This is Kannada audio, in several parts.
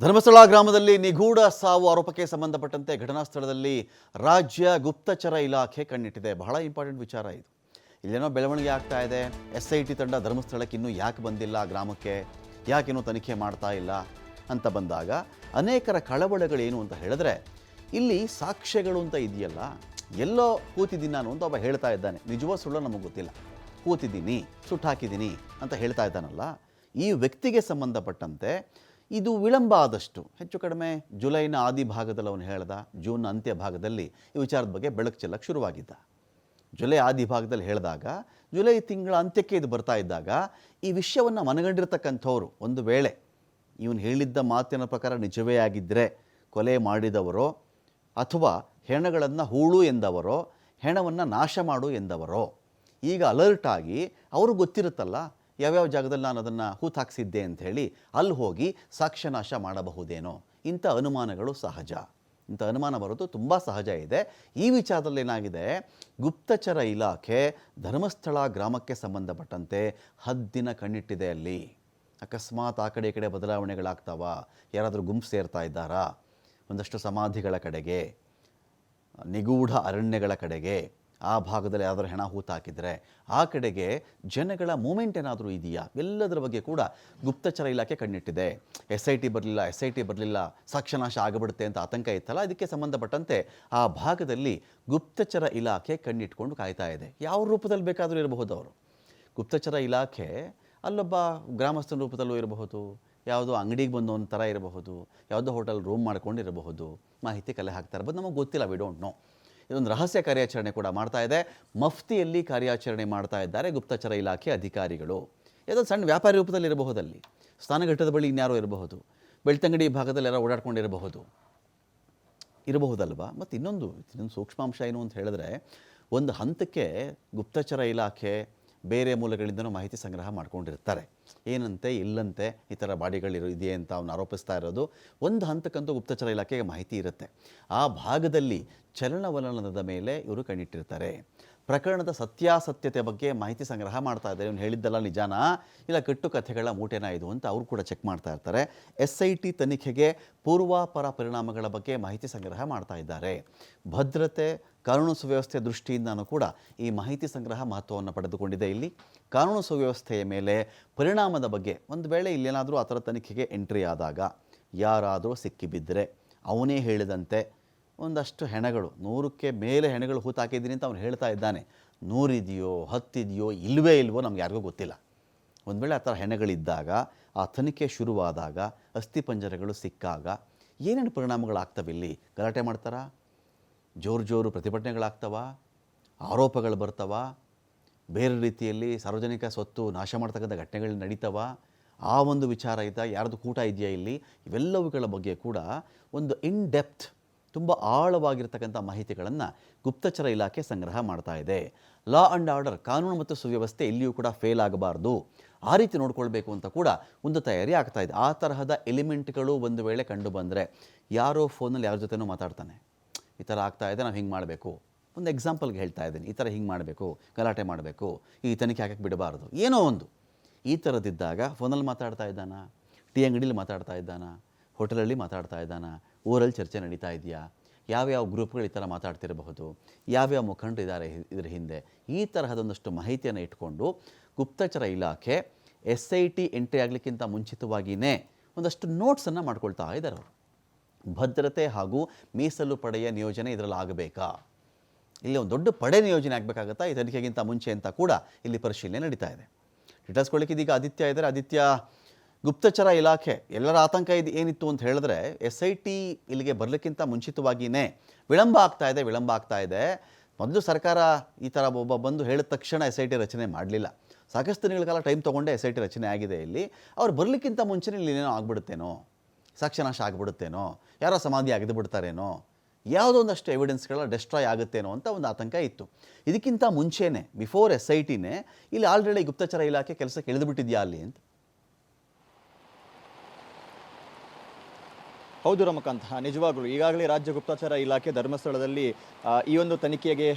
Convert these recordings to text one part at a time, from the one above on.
ಧರ್ಮಸ್ಥಳ ಗ್ರಾಮದಲ್ಲಿ ನಿಗೂಢ ಸಾವು ಆರೋಪಕ್ಕೆ ಸಂಬಂಧಪಟ್ಟಂತೆ ಘಟನಾ ಸ್ಥಳದಲ್ಲಿ ರಾಜ್ಯ ಗುಪ್ತಚರ ಇಲಾಖೆ ಕಣ್ಣಿಟ್ಟಿದೆ. ಬಹಳ ಇಂಪಾರ್ಟೆಂಟ್ ವಿಚಾರ ಇದು. ಇಲ್ಲೇನೋ ಬೆಳವಣಿಗೆ ಆಗ್ತಾ ಇದೆ. ಎಸ್ ಐ ಟಿ ತಂಡ ಧರ್ಮಸ್ಥಳಕ್ಕೆ ಇನ್ನೂ ಯಾಕೆ ಬಂದಿಲ್ಲ? ಗ್ರಾಮಕ್ಕೆ ಯಾಕಿನ್ನೂ ತನಿಖೆ ಮಾಡ್ತಾ ಇಲ್ಲ? ಅಂತ ಬಂದಾಗ ಅನೇಕರ ಕಳವಳಗಳೇನು ಅಂತ ಹೇಳಿದ್ರೆ, ಇಲ್ಲಿ ಸಾಕ್ಷ್ಯಗಳು ಅಂತ ಇದೆಯಲ್ಲ, ಎಲ್ಲೋ ಕೂತಿದ್ದೀನಿ ನಾನು ಅಂತ ಒಬ್ಬ ಹೇಳ್ತಾ ಇದ್ದಾನೆ. ನಿಜವೋ ಸುಳ್ಳು ನಮಗೆ ಗೊತ್ತಿಲ್ಲ. ಕೂತಿದ್ದೀನಿ ಸುಟ್ಟು ಹಾಕಿದ್ದೀನಿ ಅಂತ ಹೇಳ್ತಾ ಇದ್ದಾನಲ್ಲ. ಈ ವ್ಯಕ್ತಿಗೆ ಸಂಬಂಧಪಟ್ಟಂತೆ ಇದು ವಿಳಂಬ ಆದಷ್ಟು ಹೆಚ್ಚು ಕಡಿಮೆ ಜುಲೈನ ಆದಿ ಭಾಗದಲ್ಲಿ ಅವನು ಹೇಳ್ದ, ಜೂನ್ ಅಂತ್ಯ ಭಾಗದಲ್ಲಿ ಈ ವಿಚಾರದ ಬಗ್ಗೆ ಬೆಳಕು ಚೆಲ್ಲಕ್ಕೆ ಶುರುವಾಗಿದ್ದ. ಜುಲೈ ಆದಿ ಭಾಗದಲ್ಲಿ ಹೇಳಿದಾಗ, ಜುಲೈ ತಿಂಗಳ ಅಂತ್ಯಕ್ಕೆ ಇದು ಬರ್ತಾ ಇದ್ದಾಗ, ಈ ವಿಷಯವನ್ನು ಮನಗಂಡಿರ್ತಕ್ಕಂಥವ್ರು ಒಂದು ವೇಳೆ ಇವನು ಹೇಳಿದ್ದ ಮಾತಿನ ಪ್ರಕಾರ ನಿಜವೇ ಆಗಿದ್ದರೆ ಕೊಲೆ ಮಾಡಿದವರೋ ಅಥವಾ ಹೆಣಗಳನ್ನು ಹೂಳು ಎಂದವರೋ, ಹೆಣವನ್ನು ನಾಶ ಮಾಡು ಎಂದವರೋ, ಈಗ ಅಲರ್ಟ್ ಆಗಿ ಅವರು ಗೊತ್ತಿರುತ್ತಲ್ಲ ಯಾವ್ಯಾವ ಜಾಗದಲ್ಲಿ ನಾನು ಅದನ್ನು ಹೂತಾಕ್ಸಿದ್ದೆ ಅಂತ ಹೇಳಿ ಅಲ್ಲಿ ಹೋಗಿ ಸಾಕ್ಷ್ಯನಾಶ ಮಾಡಬಹುದೇನೋ ಇಂಥ ಅನುಮಾನಗಳು ಸಹಜ. ಇಂಥ ಅನುಮಾನ ಬರೋದು ತುಂಬ ಸಹಜ ಇದೆ. ಈ ವಿಚಾರದಲ್ಲಿ ಏನಾಗಿದೆ? ಗುಪ್ತಚರ ಇಲಾಖೆ ಧರ್ಮಸ್ಥಳ ಗ್ರಾಮಕ್ಕೆ ಸಂಬಂಧಪಟ್ಟಂತೆ ಹದ್ದಿನ ಕಣ್ಣಿಟ್ಟಿದೆ ಅಲ್ಲಿ. ಅಕಸ್ಮಾತ್ ಆ ಕಡೆ ಈ ಕಡೆ ಬದಲಾವಣೆಗಳಾಗ್ತಾವ? ಯಾರಾದರೂ ಗುಂಪು ಸೇರ್ತಾ ಇದ್ದಾರಾ? ಒಂದಷ್ಟು ಸಮಾಧಿಗಳ ಕಡೆಗೆ, ನಿಗೂಢ ಅರಣ್ಯಗಳ ಕಡೆಗೆ. ಆ ಭಾಗದಲ್ಲಿ ಯಾವ್ದಾದ್ರು ಹೆಣ ಹೂತಾಕಿದ್ರೆ ಆ ಕಡೆಗೆ ಜನಗಳ ಮೂಮೆಂಟ್ ಏನಾದರೂ ಇದೆಯಾ? ಎಲ್ಲದರ ಬಗ್ಗೆ ಕೂಡ ಗುಪ್ತಚರ ಇಲಾಖೆ ಕಣ್ಣಿಟ್ಟಿದೆ. ಎಸ್ ಐ ಟಿ ಬರಲಿಲ್ಲ ಎಸ್ ಐ ಟಿ ಬರಲಿಲ್ಲ, ಸಾಕ್ಷ್ಯನಾಶ ಆಗಿಬಿಡುತ್ತೆ ಅಂತ ಆತಂಕ ಇತ್ತಲ್ಲ? ಅದಕ್ಕೆ ಸಂಬಂಧಪಟ್ಟಂತೆ ಆ ಭಾಗದಲ್ಲಿ ಗುಪ್ತಚರ ಇಲಾಖೆ ಕಣ್ಣಿಟ್ಕೊಂಡು ಕಾಯ್ತಾ ಇದೆ. ಯಾವ ರೂಪದಲ್ಲಿ ಬೇಕಾದರೂ ಇರಬಹುದು ಅವರು. ಗುಪ್ತಚರ ಇಲಾಖೆ ಅಲ್ಲೊಬ್ಬ ಗ್ರಾಮಸ್ಥನ ರೂಪದಲ್ಲೂ ಇರಬಹುದು, ಯಾವುದೋ ಅಂಗಡಿಗೆ ಬಂದು ಥರ ಇರಬಹುದು, ಯಾವುದೋ ಹೋಟೆಲ್ ರೂಮ್ ಮಾಡ್ಕೊಂಡಿರಬಹುದು, ಮಾಹಿತಿ ಕಲೆ ಹಾಕ್ತಾ ಇರ್ಬೋದು. ನಮಗೆ ಗೊತ್ತಿಲ್ಲ ವಿ ಡೋಂಟ್ ನೋ ಇದೊಂದು ರಹಸ್ಯ ಕಾರ್ಯಾಚರಣೆ ಕೂಡ ಮಾಡ್ತಾ ಇದೆ. ಮಫ್ತಿಯಲ್ಲಿ ಕಾರ್ಯಾಚರಣೆ ಮಾಡ್ತಾ ಇದ್ದಾರೆ ಗುಪ್ತಚರ ಇಲಾಖೆ ಅಧಿಕಾರಿಗಳು. ಯಾವುದೋ ಸಣ್ಣ ವ್ಯಾಪಾರಿ ರೂಪದಲ್ಲಿ ಇರಬಹುದು ಅಲ್ಲಿ ಸ್ಥಾನಘಟ್ಟದ ಬಳಿ ಇನ್ಯಾರೋ ಇರಬಹುದು. ಬೆಳ್ತಂಗಡಿ ಭಾಗದಲ್ಲಿ ಯಾರೋ ಓಡಾಡ್ಕೊಂಡಿರಬಹುದು. ಇರಬಹುದಲ್ವಾ? ಮತ್ತು ಇನ್ನೊಂದು ಇನ್ನೊಂದು ಸೂಕ್ಷ್ಮಾಂಶ ಏನು ಅಂತ ಹೇಳಿದ್ರೆ, ಒಂದು ಹಂತಕ್ಕೆ ಗುಪ್ತಚರ ಇಲಾಖೆ ಬೇರೆ ಮೂಲಗಳಿಂದನೂ ಮಾಹಿತಿ ಸಂಗ್ರಹ ಮಾಡ್ಕೊಂಡಿರ್ತಾರೆ. ಏನಂತೆ, ಇಲ್ಲಂತೆ, ಈ ಥರ ಬಾಡಿಗಳಿರೋ ಇದೆ ಅಂತ ಅವನು ಆರೋಪಿಸ್ತಾ ಇರೋದು ಒಂದು ಹಂತಕ್ಕಂತೂ ಗುಪ್ತಚರ ಇಲಾಖೆಗೆ ಮಾಹಿತಿ ಇರುತ್ತೆ. ಆ ಭಾಗದಲ್ಲಿ ಚಲನವಲನದ ಮೇಲೆ ಇವರು ಕಣ್ಣಿಟ್ಟಿರ್ತಾರೆ. ಪ್ರಕರಣದ ಸತ್ಯಾಸತ್ಯತೆ ಬಗ್ಗೆ ಮಾಹಿತಿ ಸಂಗ್ರಹ ಮಾಡ್ತಾ ಇದ್ದಾರೆ. ಇವನು ಹೇಳಿದ್ದಲ್ಲ ನಿಜಾನಾ? ಇಲ್ಲ, ಕಟ್ಟು ಕಥೆಗಳ ಮೂಟೆನಾ ಇದು ಅಂತ ಅವರು ಕೂಡ ಚೆಕ್ ಮಾಡ್ತಾ ಇರ್ತಾರೆ. ಎಸ್ ಐ ಟಿ ತನಿಖೆಗೆ ಪೂರ್ವಾಪರ ಪರಿಣಾಮಗಳ ಬಗ್ಗೆ ಮಾಹಿತಿ ಸಂಗ್ರಹ ಮಾಡ್ತಾ ಇದ್ದಾರೆ. ಭದ್ರತೆ, ಕಾನೂನು ಸುವ್ಯವಸ್ಥೆ ದೃಷ್ಟಿಯಿಂದನೂ ಕೂಡ ಈ ಮಾಹಿತಿ ಸಂಗ್ರಹ ಮಹತ್ವವನ್ನು ಪಡೆದುಕೊಂಡಿದೆ. ಇಲ್ಲಿ ಕಾನೂನು ಸುವ್ಯವಸ್ಥೆಯ ಮೇಲೆ ಪರಿಣಾಮದ ಬಗ್ಗೆ ಒಂದು ವೇಳೆ ಇಲ್ಲೇನಾದರೂ ಆ ಥರ ತನಿಖೆಗೆ ಎಂಟ್ರಿ ಆದಾಗ ಯಾರಾದರೂ ಸಿಕ್ಕಿಬಿದ್ದರೆ ಅವನೇ ಹೇಳಿದಂತೆ ಒಂದಷ್ಟು ಹೆಣಗಳು, ನೂರಕ್ಕೆ ಮೇಲೆ ಹೆಣಗಳು ಹೂತಾಕಿದ್ದೀನಿ ಅಂತ ಅವ್ನು ಹೇಳ್ತಾ ಇದ್ದಾನೆ. ನೂರಿದೆಯೋ, ಹತ್ತಿದೆಯೋ, ಇಲ್ವೇ ಇಲ್ವೋ ನಮ್ಗೆ ಯಾರಿಗೂ ಗೊತ್ತಿಲ್ಲ. ಒಂದು ವೇಳೆ ಆ ಥರ ಹೆಣಗಳಿದ್ದಾಗ, ಆ ತನಿಖೆ ಶುರುವಾದಾಗ ಅಸ್ಥಿಪಂಜರಗಳು ಸಿಕ್ಕಾಗ ಏನೇನು ಪರಿಣಾಮಗಳಾಗ್ತವೆ ಇಲ್ಲಿ? ಗಲಾಟೆ ಮಾಡ್ತಾರಾ? ಜೋರು ಜೋರು ಪ್ರತಿಭಟನೆಗಳಾಗ್ತವ? ಆರೋಪಗಳು ಬರ್ತವ? ಬೇರೆ ರೀತಿಯಲ್ಲಿ ಸಾರ್ವಜನಿಕ ಸ್ವತ್ತು ನಾಶ ಮಾಡ್ತಕ್ಕಂಥ ಘಟನೆಗಳು ನಡೀತವ? ಆ ಒಂದು ವಿಚಾರ ಇದ್ದ, ಯಾರ್ದು ಕೂಟ ಇದೆಯಾ ಇಲ್ಲಿ? ಇವೆಲ್ಲವುಗಳ ಬಗ್ಗೆ ಕೂಡ ಒಂದು ಇನ್ ಡೆಪ್ತ್ ತುಂಬ ಆಳವಾಗಿರ್ತಕ್ಕಂಥ ಮಾಹಿತಿಗಳನ್ನು ಗುಪ್ತಚರ ಇಲಾಖೆ ಸಂಗ್ರಹ ಮಾಡ್ತಾ ಇದೆ. ಲಾ ಆ್ಯಂಡ್ ಆರ್ಡರ್ ಕಾನೂನು ಮತ್ತು ಸುವ್ಯವಸ್ಥೆ ಎಲ್ಲಿಯೂ ಕೂಡ ಫೇಲ್ ಆಗಬಾರ್ದು. ಆ ರೀತಿ ನೋಡ್ಕೊಳ್ಬೇಕು ಅಂತ ಕೂಡ ಒಂದು ತಯಾರಿ ಆಗ್ತಾ ಇದೆ. ಆ ತರಹದ ಎಲಿಮೆಂಟ್ಗಳು ಒಂದು ವೇಳೆ ಕಂಡು ಬಂದರೆ ಯಾರೋ ಫೋನಲ್ಲಿ ಯಾರ ಜೊತೆನೂ ಮಾತಾಡ್ತಾನೆ. ಈ ಥರ ಆಗ್ತಾ ಇದೆ, ನಾವು ಹಿಂಗೆ ಮಾಡಬೇಕು. ಒಂದು ಎಕ್ಸಾಂಪಲ್ಗೆ ಹೇಳ್ತಾ ಇದ್ದೀನಿ. ಈ ಥರ ಹಿಂಗೆ ಮಾಡಬೇಕು, ಗಲಾಟೆ ಮಾಡಬೇಕು, ಈ ತನಿಖೆ ಹಾಕಕ್ಕೆ ಬಿಡಬಾರ್ದು? ಏನೋ ಒಂದು. ಈ ಥರದ್ದಿದ್ದಾಗ ಫೋನಲ್ಲಿ ಮಾತಾಡ್ತಾ ಇದ್ದಾನ? ಟೀ ಅಂಗಡೀಲಿ ಮಾತಾಡ್ತಾ ಇದ್ದಾನ? ಹೋಟೆಲಲ್ಲಿ ಮಾತಾಡ್ತಾ ಇದ್ದಾನ? ಊರಲ್ಲಿ ಚರ್ಚೆ ನಡೀತಾ ಇದೆಯಾ? ಯಾವ್ಯಾವ ಗ್ರೂಪ್ಗಳು ಈ ಥರ ಮಾತಾಡ್ತಿರಬಹುದು? ಯಾವ್ಯಾವ ಮುಖಂಡರು ಇದ್ದಾರೆ ಇದ್ರ ಹಿಂದೆ? ಈ ತರಹದೊಂದಷ್ಟು ಮಾಹಿತಿಯನ್ನು ಇಟ್ಕೊಂಡು ಗುಪ್ತಚರ ಇಲಾಖೆ ಎಸ್ ಐ ಟಿ ಎಂಟ್ರಿ ಆಗಲಿಕ್ಕಿಂತ ಮುಂಚಿತವಾಗಿಯೇ ಒಂದಷ್ಟು ನೋಟ್ಸನ್ನು ಮಾಡ್ಕೊಳ್ತಾ ಇದ್ದಾರೆ ಅವರು. ಭದ್ರತೆ ಹಾಗೂ ಮೀಸಲು ಪಡೆಯ ನಿಯೋಜನೆ ಇದರಲ್ಲಿ ಆಗಬೇಕಾ? ಇಲ್ಲಿ ಒಂದು ದೊಡ್ಡ ಪಡೆ ನಿಯೋಜನೆ ಆಗಬೇಕಾಗತ್ತಾ? ಈ ತನಿಖೆಗಿಂತ ಮುಂಚೆ ಅಂತ ಕೂಡ ಇಲ್ಲಿ ಪರಿಶೀಲನೆ ನಡೀತಾ ಇದೆ. ಡೀಟೇಲ್ಸ್ಕೊಳ್ಳಿಕ್ಕೆ ಇದೀಗ ಆದಿತ್ಯ ಇದ್ದಾರೆ ಆದಿತ್ಯ ಗುಪ್ತಚರ ಇಲಾಖೆ ಎಲ್ಲರ ಆತಂಕ ಇದು, ಏನಿತ್ತು ಅಂತ ಹೇಳಿದ್ರೆ ಎಸ್ ಐ ಟಿ ಇಲ್ಲಿಗೆ ಬರಲಿಕ್ಕಿಂತ ಮುಂಚಿತವಾಗಿಯೇ ವಿಳಂಬ ಆಗ್ತಾ ಇದೆ, ವಿಳಂಬ ಆಗ್ತಾ ಇದೆ. ಮೊದಲು ಸರ್ಕಾರ ಈ ಥರ ಒಬ್ಬ ಬಂದು ಹೇಳಿದ ತಕ್ಷಣ ಎಸ್ ಐ ಟಿ ರಚನೆ ಮಾಡಲಿಲ್ಲ. ಸಾಕಷ್ಟು ದಿನಗಳ ಕಾಲ ಟೈಮ್ ತೊಗೊಂಡೆ ಎಸ್ ಐ ಟಿ ರಚನೆ ಆಗಿದೆ ಇಲ್ಲಿ. ಅವ್ರು ಬರಲಿಕ್ಕಿಂತ ಮುಂಚೆನೇ ಇಲ್ಲಿ ಏನೇನೋ ಆಗ್ಬಿಡುತ್ತೇನೋ? ಸಾಕ್ಷ್ಯನಾಶ ಆಗಿಬಿಡುತ್ತೇನೋ? ಯಾರೋ ಸಮಾಧಿ ಅಗೆದು ಬಿಡ್ತಾರೇನೋ? ಯಾವುದೋ ಒಂದಷ್ಟು ಎವಿಡೆನ್ಸ್ಗಳ ಡೆಸ್ಟ್ರಾಯ್ ಆಗುತ್ತೇನೋ ಅಂತ ಒಂದು ಆತಂಕ ಇತ್ತು. ಇದಕ್ಕಿಂತ ಮುಂಚೆನೇ ಬಿಫೋರ್ ಎಸ್ ಐ ಟಿನೇ ಇಲ್ಲಿ ಆಲ್ರೆಡಿ ಗುಪ್ತಚರ ಇಲಾಖೆ ಕೆಲಸಕ್ಕೆ ಇಳಿದುಬಿಟ್ಟಿದೆಯಾ ಅಲ್ಲಿ ಅಂತ? ಹೌದು ರಮಕಾಂತ್ ನಿಜವಾಗ್ಲೂ. ಈಗಾಗಲೇ ರಾಜ್ಯ ಗುಪ್ತಚರ ಇಲಾಖೆ ಧರ್ಮಸ್ಥಳದಲ್ಲಿ ಈ ಒಂದು ತನಿಖೆಗೆ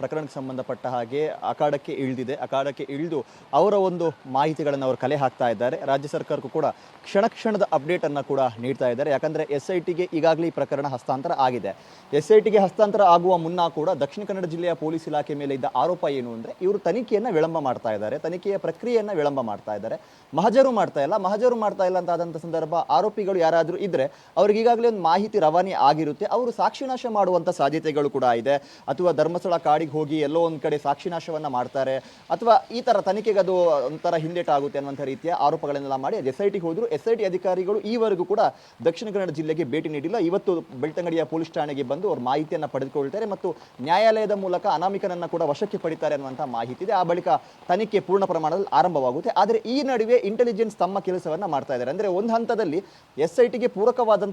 ಪ್ರಕರಣಕ್ಕೆ ಸಂಬಂಧಪಟ್ಟ ಹಾಗೆ ಅಖಾಡಕ್ಕೆ ಇಳಿದಿದೆ. ಅಖಾಡಕ್ಕೆ ಇಳಿದು ಅವರ ಒಂದು ಮಾಹಿತಿಗಳನ್ನು ಅವರು ಕಲೆ ಹಾಕ್ತಾ ಇದ್ದಾರೆ. ರಾಜ್ಯ ಸರ್ಕಾರಕ್ಕೂ ಕೂಡ ಕ್ಷಣ ಕ್ಷಣದ ಅಪ್ಡೇಟ್ ಅನ್ನು ಕೂಡ ನೀಡ್ತಾ ಇದ್ದಾರೆ. ಯಾಕಂದ್ರೆ ಎಸ್ ಐ ಟಿಗೆ ಈಗಾಗಲೇ ಈ ಪ್ರಕರಣ ಹಸ್ತಾಂತರ ಆಗಿದೆ. ಎಸ್ ಐ ಟಿಗೆ ಹಸ್ತಾಂತರ ಆಗುವ ಮುನ್ನ ಕೂಡ ದಕ್ಷಿಣ ಕನ್ನಡ ಜಿಲ್ಲೆಯ ಪೊಲೀಸ್ ಇಲಾಖೆ ಮೇಲೆ ಇದ್ದ ಆರೋಪ ಏನು ಅಂದ್ರೆ, ಇವರು ತನಿಖೆಯನ್ನ ವಿಳಂಬ ಮಾಡ್ತಾ ಇದ್ದಾರೆ. ತನಿಖೆಯ ಪ್ರಕ್ರಿಯೆಯನ್ನ ವಿಳಂಬ ಮಾಡ್ತಾ ಇದ್ದಾರೆ. ಮಹಜರು ಮಾಡ್ತಾ ಇಲ್ಲ. ಮಹಜರು ಮಾಡ್ತಾ ಇಲ್ಲ ಅಂತ ಆದಂಥ ಸಂದರ್ಭ ಆರೋಪಿಗಳು ಯಾರಾದರೂ ಇದ್ರೆ ಅವ್ರಿಗೆ ಈಗಾಗಲೇ ಒಂದು ಮಾಹಿತಿ ರವಾನೆ ಆಗಿರುತ್ತೆ. ಅವರು ಸಾಕ್ಷಿನಾಶ ಮಾಡುವಂಥ ಸಾಧ್ಯತೆಗಳು ಕೂಡ ಇದೆ. ಅಥವಾ ಧರ್ಮಸ್ಥಳ ಕಾಡಿಗೆ ಹೋಗಿ ಎಲ್ಲೋ ಒಂದು ಕಡೆ ಸಾಕ್ಷಿನಾಶವನ್ನು ಮಾಡ್ತಾರೆ. ಅಥವಾ ಈ ಥರ ತನಿಖೆಗೆ ಅದು ಒಂಥರ ಹಿಂದೇಟಾಗುತ್ತೆ ಅನ್ನುವಂಥ ರೀತಿಯ ಆರೋಪಗಳನ್ನೆಲ್ಲ ಮಾಡಿ ಎಸ್ ಐ ಟಿಗೆ ಹೋದರು. ಎಸ್ ಐ ಟಿ ಅಧಿಕಾರಿಗಳು ಈವರೆಗೂ ಕೂಡ ದಕ್ಷಿಣ ಕನ್ನಡ ಜಿಲ್ಲೆಗೆ ಭೇಟಿ ನೀಡಿಲ್ಲ. ಇವತ್ತು ಬೆಳ್ತಂಗಡಿಯ ಪೊಲೀಸ್ ಠಾಣೆಗೆ ಬಂದು ಅವ್ರ ಮಾಹಿತಿಯನ್ನು ಪಡೆದುಕೊಳ್ತಾರೆ ಮತ್ತು ನ್ಯಾಯಾಲಯದ ಮೂಲಕ ಅನಾಮಿಕನನ್ನು ಕೂಡ ವಶಕ್ಕೆ ಪಡಿತಾರೆ ಅನ್ನುವಂಥ ಮಾಹಿತಿ ಇದೆ. ಆ ಬಳಿಕ ತನಿಖೆ ಪೂರ್ಣ ಪ್ರಮಾಣದಲ್ಲಿ ಆರಂಭವಾಗುತ್ತೆ. ಆದರೆ ಈ ನಡುವೆ ಇಂಟೆಲಿಜೆನ್ಸ್ ತಮ್ಮ ಕೆಲಸವನ್ನು ಮಾಡ್ತಾ ಇದ್ದಾರೆ. ಅಂದರೆ ಒಂದು ಹಂತದಲ್ಲಿ ಎಸ್ ಐ ಟಿಗೆ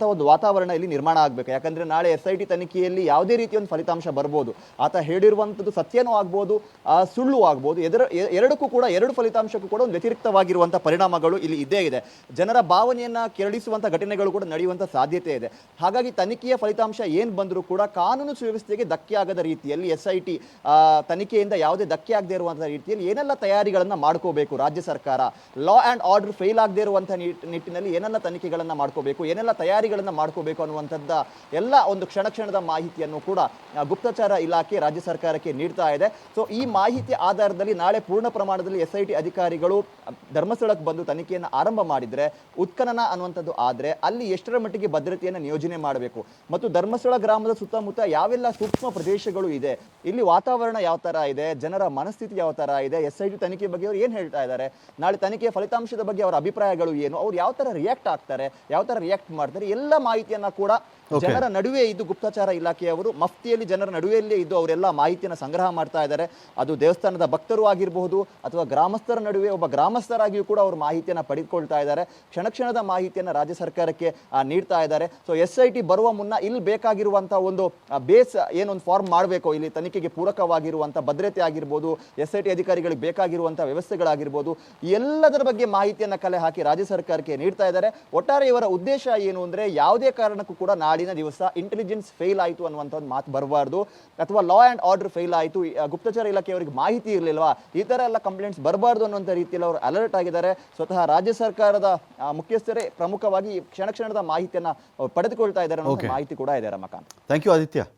ಪೂರಕವಾದಂತಹ ಒಂದು ವಾತಾವರಣ ಇಲ್ಲಿ ನಿರ್ಮಾಣ ಆಗಬೇಕು. ಯಾಕಂದ್ರೆ ನಾಳೆ ಎಸ್ ಐ ಟಿ ತನಿಖೆಯಲ್ಲಿ ಯಾವುದೇ ರೀತಿಯ ಒಂದು ಫಲಿತಾಂಶ ಬರ್ಬೋದು. ಆತ ಹೇಳಿರುವಂಥದ್ದು ಸತ್ಯನೂ ಆಗ್ಬೋದು ಸುಳ್ಳು ಆಗ್ಬೋದು. ಎದರ ಎರಡಕ್ಕೂ ಕೂಡ ಎರಡು ಫಲಿತಾಂಶಕ್ಕೂ ಕೂಡ ಒಂದು ವ್ಯತಿರಿಕ್ತವಾಗಿರುವಂಥ ಪರಿಣಾಮಗಳು ಇಲ್ಲಿ ಇದ್ದೇ ಇದೆ. ಜನರ ಭಾವನೆಯನ್ನ ಕೆರಳಿಸುವಂಥ ಘಟನೆಗಳು ಕೂಡ ನಡೆಯುವಂಥ ಸಾಧ್ಯತೆ ಇದೆ. ಹಾಗಾಗಿ ತನಿಖೆಯ ಫಲಿತಾಂಶ ಏನು ಬಂದರೂ ಕೂಡ ಕಾನೂನು ಸುವ್ಯವಸ್ಥೆಗೆ ಧಕ್ಕೆ ಆಗದ ರೀತಿಯಲ್ಲಿ ಎಸ್ ಐ ಟಿ ತನಿಖೆಯಿಂದ ಯಾವುದೇ ಧಕ್ಕೆ ಆಗದೇ ಇರುವಂಥ ರೀತಿಯಲ್ಲಿ ಏನೆಲ್ಲ ತಯಾರಿಗಳನ್ನು ಮಾಡ್ಕೋಬೇಕು ರಾಜ್ಯ ಸರ್ಕಾರ? ಲಾ ಆ್ಯಂಡ್ ಆರ್ಡರ್ ಫೇಲ್ ಆಗದೇ ಇರುವಂಥ ನಿಟ್- ನಿಟ್ಟಿನಲ್ಲಿ ಏನೆಲ್ಲ ತನಿಖೆಗಳನ್ನು ಮಾಡ್ಕೋಬೇಕು? ಏನೆಲ್ಲ ತಯಾರಿಗಳನ್ನು ಮಾಡ್ಕೋಬೇಕು ಅನ್ನುವಂಥದ್ದ ಎಲ್ಲ ಒಂದು ಕ್ಷಣ ಕ್ಷಣದ ಮಾಹಿತಿಯನ್ನು ಕೂಡ ಗುಪ್ತಚರ ಇಲಾಖೆ ರಾಜ್ಯ ಸರ್ಕಾರಕ್ಕೆ ನೀಡ್ತಾ ಇದೆ. ಸೊ ಈ ಮಾಹಿತಿ ಆಧಾರದಲ್ಲಿ ನಾಳೆ ಪೂರ್ಣ ಪ್ರಮಾಣದಲ್ಲಿ ಎಸ್ ಐ ಟಿ ಅಧಿಕಾರಿಗಳು ಧರ್ಮಸ್ಥಳಕ್ಕೆ ಬಂದು ತನಿಖೆಯನ್ನು ಆರಂಭ ಮಾಡಿದ್ರೆ, ಉತ್ಖನನ ಅನ್ನುವಂಥದ್ದು ಆದರೆ ಅಲ್ಲಿ ಎಷ್ಟರ ಮಟ್ಟಿಗೆ ಭದ್ರತೆಯನ್ನು ನಿಯೋಜನೆ ಮಾಡಬೇಕು? ಮತ್ತು ಧರ್ಮಸ್ಥಳ ಗ್ರಾಮದ ಸುತ್ತಮುತ್ತ ಯಾವೆಲ್ಲ ಸೂಕ್ಷ್ಮ ಪ್ರದೇಶಗಳು ಇದೆ? ಇಲ್ಲಿ ವಾತಾವರಣ ಯಾವ ಥರ ಇದೆ? ಜನರ ಮನಸ್ಥಿತಿ ಯಾವ ಥರ ಇದೆ? ಎಸ್ ಐ ಟಿ ತನಿಖೆ ಬಗ್ಗೆ ಅವ್ರು ಏನು ಹೇಳ್ತಾ ಇದ್ದಾರೆ ನಾಳೆ ತನಿಖೆಯ ಫಲಿತಾಂಶದ ಬಗ್ಗೆ ಅವರ ಅಭಿಪ್ರಾಯಗಳು ಏನು? ಅವ್ರು ಯಾವ ಥರ ರಿಯಾಕ್ಟ್ ಆಗ್ತಾರೆ? ಯಾವ ಥರ ರಿಯಾಕ್ಟ್ ಮಾಡ್ತಾರೆ? ಮಾಹಿತಿಯನ್ನ ಕೂಡ ಜನರ ನಡುವೆ ಇದು ಗುಪ್ತಚಾರ ಇಲಾಖೆಯವರು, ಮಫ್ತಿಯಲ್ಲಿ ಜನರ ನಡುವೆಯಲ್ಲೇ ಇದ್ದು ಅವರೆಲ್ಲ ಮಾಹಿತಿಯನ್ನು ಸಂಗ್ರಹ ಮಾಡ್ತಾ ಇದ್ದಾರೆ. ಅದು ದೇವಸ್ಥಾನದ ಭಕ್ತರು ಆಗಿರಬಹುದು ಅಥವಾ ಗ್ರಾಮಸ್ಥರ ನಡುವೆ ಒಬ್ಬ ಗ್ರಾಮಸ್ಥರಾಗಿಯೂ ಕೂಡ ಅವರು ಮಾಹಿತಿಯನ್ನು ಪಡೆದುಕೊಳ್ತಾ ಇದ್ದಾರೆ. ಕ್ಷಣ ಕ್ಷಣದ ಮಾಹಿತಿಯನ್ನು ರಾಜ್ಯ ಸರ್ಕಾರಕ್ಕೆ ನೀಡ್ತಾ ಇದ್ದಾರೆ. ಸೊ ಎಸ್ ಐ ಟಿ ಬರುವ ಮುನ್ನ ಇಲ್ಲಿ ಬೇಕಾಗಿರುವಂತಹ ಒಂದು ಬೇಸ್ ಏನೊಂದು ಫಾರ್ಮ್ ಮಾಡಬೇಕು. ಇಲ್ಲಿ ತನಿಖೆಗೆ ಪೂರಕವಾಗಿರುವಂಥ ಭದ್ರತೆ ಆಗಿರ್ಬೋದು, ಎಸ್ ಐ ಟಿ ಅಧಿಕಾರಿಗಳಿಗೆ ಬೇಕಾಗಿರುವಂಥ ವ್ಯವಸ್ಥೆಗಳಾಗಿರ್ಬೋದು ಎಲ್ಲದರ ಬಗ್ಗೆ ಮಾಹಿತಿಯನ್ನು ಕಲೆ ಹಾಕಿ ರಾಜ್ಯ ಸರ್ಕಾರಕ್ಕೆ ನೀಡ್ತಾ ಇದ್ದಾರೆ. ಒಟ್ಟಾರೆ ಇವರ ಉದ್ದೇಶ ಏನು ಅಂದರೆ ಯಾವುದೇ ಕಾರಣಕ್ಕೂ ಕೂಡ ನಾಡಿನ ದಿವಸ ಇಂಟೆಲಿಜೆನ್ಸ್ ಫೇಲ್ ಆಯಿತು ಅನ್ನುವಂಥ ಒಂದು ಮಾತು ಬರಬಾರ್ದು. ಅಥವಾ ಲಾ ಆ್ಯಂಡ್ ಆರ್ಡರ್ ಫೇಲ್ ಆಯಿತು ಗುಪ್ತಚರ ಇಲಾಖೆಯವರಿಗೆ ಮಾಹಿತಿ ಇರಲಿಲ್ವಾ? ಈ ಥರ ಎಲ್ಲ ಕಂಪ್ಲೇಂಟ್ಸ್ ಬರಬಾರ್ದು ಅನ್ನುವಂಥ ರೀತಿಯಲ್ಲಿ ಅವರು ಅಲರ್ಟ್ ಆಗಿದ್ದಾರೆ. ಸ್ವತಃ ರಾಜ್ಯ ಸರ್ಕಾರದ ಮುಖ್ಯಸ್ಥರೇ ಪ್ರಮುಖವಾಗಿ ಕ್ಷಣ ಕ್ಷಣದ ಮಾಹಿತಿಯನ್ನು ಪಡೆದುಕೊಳ್ತಾ ಇದ್ದಾರೆ ಅನ್ನೋ ಮಾಹಿತಿ ಕೂಡ ಇದೆ ರಮಕಾಂತ್. Thank you Aditya